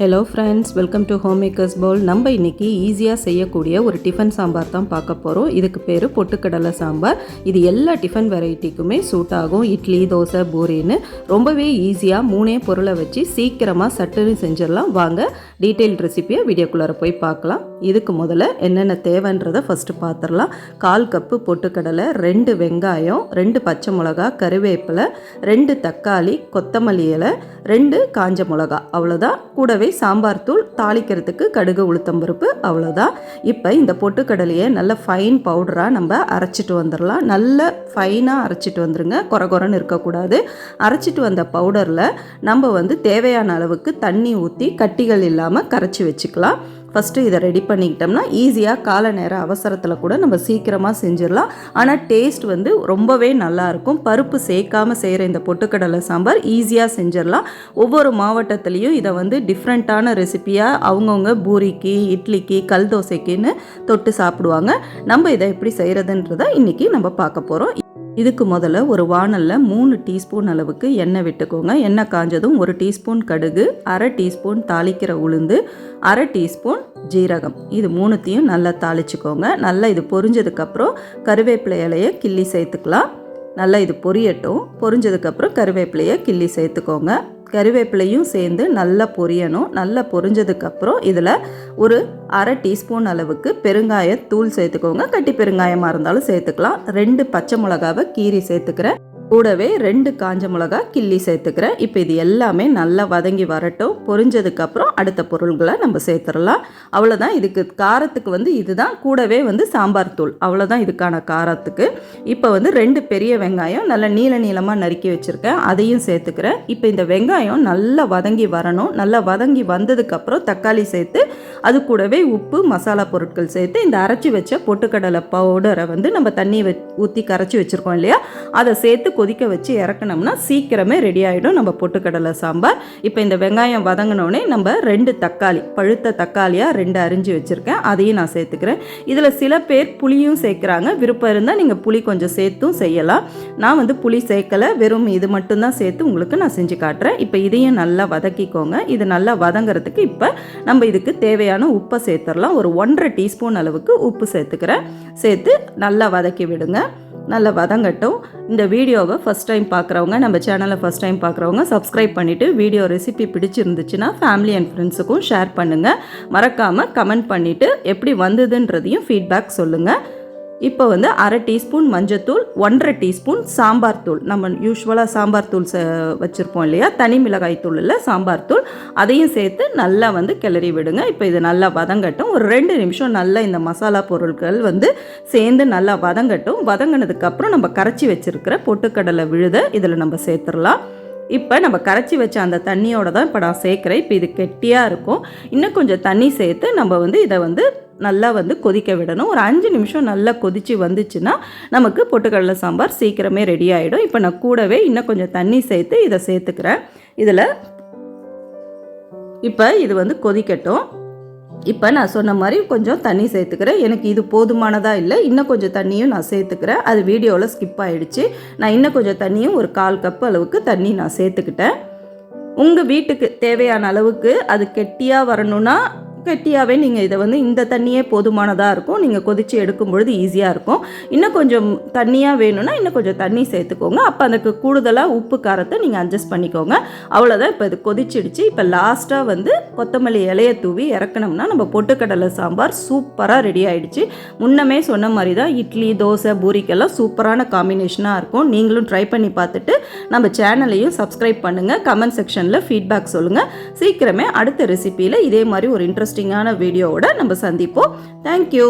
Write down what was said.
Hello friends welcome to home makers Pavul நம்ம இன்றைக்கி ஈஸியாக செய்யக்கூடிய ஒரு டிஃபன் சாம்பார் தான் பார்க்க போகிறோம் இதுக்கு பேர் பொட்டுக்கடலை சாம்பார். இது எல்லா டிஃபன் வெரைட்டிக்குமே சூட் ஆகும். இட்லி தோசை பூரின்னு. ரொம்பவே ஈஸியாக மூணே பொருளை வச்சு சீக்கிரமாக சட்டுன்னு செஞ்சிடலாம். வாங்க டீட்டெயில் ரெசிப்பியை வீடியோக்குள்ளார போய் பார்க்கலாம். இதுக்கு முதல்ல என்னென்ன தேவைன்றதை ஃபஸ்ட்டு பார்த்துடலாம் கால் கப்பு பொட்டுக்கடலை ரெண்டு வெங்காயம் ரெண்டு பச்சை மிளகா கருவேப்பிலை ரெண்டு தக்காளி கொத்தமல்லி இலை ரெண்டு காஞ்ச மிளகா. அவ்வளோதான் கூடவே சாம்பார் தூள் தாளிக்கிறதுக்கு கடுகு உளுத்தம்பருப்பு அவ்வளோதான் இப்போ இந்த பொட்டுக்கடலையை நல்ல ஃபைன் பவுடராக நம்ம அரைச்சிட்டு வந்துடலாம் நல்ல ஃபைனாக அரைச்சிட்டு வந்துருங்க. குறகுறன்னு இருக்கக்கூடாது. அரைச்சிட்டு வந்த பவுடரில் நம்ம வந்து தேவையான அளவுக்கு தண்ணி ஊற்றி கட்டிகள் இல்லாமல் கரைச்சி வச்சுக்கலாம். ஃபஸ்ட்டு இதை ரெடி பண்ணிக்கிட்டோம்னா ஈஸியாக கால நேர அவசரத்தில் கூட நம்ம சீக்கிரமாக செஞ்சிடலாம். ஆனால் டேஸ்ட் வந்து ரொம்பவே நல்லாயிருக்கும் பருப்பு சேர்க்காம செய்கிற இந்த பொட்டுக்கடலை சாம்பார் ஈஸியாக செஞ்சிடலாம். ஒவ்வொரு மாவட்டத்துலேயும் இதை வந்து டிஃப்ரெண்ட்டான ரெசிபியாக அவங்கவுங்க பூரிக்கு இட்லிக்கு கல் தோசைக்குன்னு தொட்டு சாப்பிடுவாங்க. நம்ம இதை எப்படி செய்கிறதுன்றதை இன்றைக்கி நம்ம பார்க்க போகிறோம் இதுக்கு முதல்ல ஒரு வானலில் மூணு டீஸ்பூன் அளவுக்கு எண்ணெய் விட்டுக்கோங்க. எண்ணெய் காஞ்சதும் ஒரு டீஸ்பூன் கடுகு அரை டீஸ்பூன் தாளிக்கிற உளுந்து அரை டீஸ்பூன் ஜீரகம். இது மூணுத்தையும் நல்லா தாளிச்சுக்கோங்க. நல்லா இது பொரிஞ்சதுக்கப்புறம் கருவேப்பிலை இலையை கிள்ளி சேர்த்துக்கலாம். நல்லா இது பொரியட்டும். பொரிஞ்சதுக்கப்புறம் கருவேப்பிலையை கிள்ளி சேர்த்துக்கோங்க. கருவேப்பிலையும் சேர்ந்து நல்லா பொரியணும். நல்லா பொரிஞ்சதுக்கப்புறம் இதில் ஒரு அரை டீஸ்பூன் அளவுக்கு பெருங்காய தூள் சேர்த்துக்கோங்க. கட்டி பெருங்காயமாக இருந்தாலும் சேர்த்துக்கலாம். ரெண்டு பச்சை மிளகாவை கீரி சேர்த்துக்கிறேன். கூடவே ரெண்டு காஞ்ச மிளகா கிள்ளி சேர்த்துக்கிறேன். இப்போ இது எல்லாமே நல்லா வதங்கி வரட்டும். பொரிஞ்சதுக்கப்புறம் அடுத்த பொருள்களை நம்ம சேர்த்துடலாம். அவ்வளோதான் இதுக்கு காரத்துக்கு வந்து இதுதான். கூடவே வந்து சாம்பார் தூள். அவ்வளோதான் இதுக்கான காரத்துக்கு. இப்போ வந்து ரெண்டு பெரிய வெங்காயம் நல்லா நீள நீளமாக நறுக்கி வச்சுருக்கேன். அதையும் சேர்த்துக்கிறேன். இப்போ இந்த வெங்காயம் நல்லா வதங்கி வரணும். நல்லா வதங்கி வந்ததுக்கப்புறம் தக்காளி சேர்த்து அது கூடவே உப்பு மசாலா பொருட்கள் சேர்த்து இந்த அரைச்சி வச்ச பொட்டுக்கடலை பவுடரை வந்து நம்ம தண்ணி வ ஊற்றி கரைச்சி வச்சுருக்கோம் இல்லையா? அதை சேர்த்து கொதிக்க வச்சு இறக்கணும்னா சீக்கிரமே ரெடி ஆகிடும் நம்ம பொட்டுக்கடலை சாம்பார். இப்போ இந்த வெங்காயம் வதங்கினோடனே நம்ம ரெண்டு தக்காளி பழுத்த தக்காளியாக ரெண்டு அரிஞ்சு வச்சுருக்கேன். அதையும் நான் சேர்த்துக்கிறேன். இதில் சில பேர் புளியும் சேர்க்குறாங்க. விருப்பம் இருந்தால் நீங்கள் புளி கொஞ்சம் சேர்த்தும் செய்யலாம். நான் வந்து புளி சேர்க்கலை. வெறும் இது மட்டும்தான் சேர்த்து உங்களுக்கு நான் செஞ்சு காட்டுறேன். இப்போ இதையும் நல்லா வதக்கிக்கோங்க. இது நல்லா வதங்கிறதுக்கு இப்போ நம்ம இதுக்கு தேவையான உப்பை சேர்த்துடலாம். ஒரு ஒன்றரை டீஸ்பூன் அளவுக்கு உப்பு சேர்த்துக்கிறேன். சேர்த்து நல்லா வதக்கி விடுங்க. நல்லா வதங்கட்டும் இந்த வீடியோவை ஃபஸ்ட் டைம் பார்க்குறவங்க நம்ம சேனலை ஃபஸ்ட் டைம் பார்க்குறவங்க சப்ஸ்கிரைப் பண்ணிவிட்டு வீடியோ ரெசிபி பிடிச்சிருந்துச்சுன்னா ஃபேமிலி அண்ட் ஃப்ரெண்ட்ஸுக்கும் ஷேர் பண்ணுங்கள் மறக்காமல் கமெண்ட் பண்ணிவிட்டு எப்படி வந்ததுன்றதையும் ஃபீட்பேக் சொல்லுங்கள் இப்போ வந்து அரை டீஸ்பூன் மஞ்சத்தூள் ஒன்றரை டீஸ்பூன் சாம்பார் தூள். நம்ம யூஸ்வலாக சாம்பார் தூள் ச வச்சுருப்போம் இல்லையா? தனி மிளகாய் தூள் இல்லை சாம்பார் தூள். அதையும் சேர்த்து நல்லா வந்து கிளறி விடுங்க. இப்போ இது நல்லா வதங்கட்டும். ஒரு ரெண்டு நிமிஷம் நல்லா இந்த மசாலா பொருட்கள் வந்து சேர்ந்து நல்லா வதங்கட்டும். வதங்கினதுக்கப்புறம் நம்ம கரைச்சி வச்சுருக்கிற பொட்டுக்கடலை விழுத இதில் நம்ம சேர்த்துடலாம். இப்போ நம்ம கரைச்சி வச்ச அந்த தண்ணியோட தான் இப்போ நான் சேர்க்குறேன். இப்போ இது கெட்டியாக இருக்கும். இன்னும் கொஞ்சம் தண்ணி சேர்த்து நம்ம வந்து இதை வந்து நல்லா வந்து கொதிக்க விடணும். ஒரு அஞ்சு நிமிஷம் நல்லா கொதித்து வந்துச்சுன்னா நமக்கு பொட்டுக்கடலை சாம்பார் சீக்கிரமே ரெடி ஆகிடும் இப்போ நான் கூடவே இன்னும் கொஞ்சம் தண்ணி சேர்த்து இதை சேர்த்துக்கிறேன். இதில் இப்போ இது வந்து கொதிக்கட்டும். இப்போ நான் சொன்ன மாதிரி கொஞ்சம் தண்ணி சேர்த்துக்கிறேன். எனக்கு இது போதுமானதாக இல்லை. இன்னும் கொஞ்சம் தண்ணியும் நான் சேர்த்துக்கிறேன். அது வீடியோவில் ஸ்கிப் ஆகிடுச்சு நான் இன்னும் கொஞ்சம் தண்ணியும் ஒரு கால் கப் அளவுக்கு தண்ணி நான் சேர்த்துக்கிட்டேன். உங்கள் வீட்டுக்கு தேவையான அளவுக்கு அது கெட்டியாக வரணும்னா கெட்டியாகவே நீங்கள் இதை வந்து இந்த தண்ணியே போதுமானதாக இருக்கும். நீங்கள் கொதித்து எடுக்கும் பொழுது ஈஸியாக இருக்கும். இன்னும் கொஞ்சம் தண்ணியாக வேணும்னா இன்னும் கொஞ்சம் தண்ணி சேர்த்துக்கோங்க. அப்போ அதுக்கு கூடுதலாக உப்பு காரத்தை நீங்கள் அட்ஜஸ்ட் பண்ணிக்கோங்க. அவ்வளோதான் இப்போ இது கொதிச்சிடுச்சு. இப்போ லாஸ்ட்டாக வந்து கொத்தமல்லி இலையை தூவி இறக்கணும்னா நம்ம பொட்டுக்கடலை சாம்பார் சூப்பராக ரெடி ஆகிடுச்சு முன்னமே சொன்ன மாதிரி தான் இட்லி தோசை பூரிக்கெல்லாம் சூப்பரான காம்பினேஷனாக இருக்கும். நீங்களும் ட்ரை பண்ணி பார்த்துட்டு நம்ம சேனலையும் சப்ஸ்கிரைப் பண்ணுங்கள் கமெண்ட் செக்ஷனில் ஃபீட்பேக் சொல்லுங்கள் சீக்கிரமே அடுத்த ரெசிப்பியில் இதே மாதிரி ஒரு இன்ட்ரெஸ்ட் இன்ட்ரெஸ்டிங்கான வீடியோவோட நம்ம சந்திப்போம். தேங்க்யூ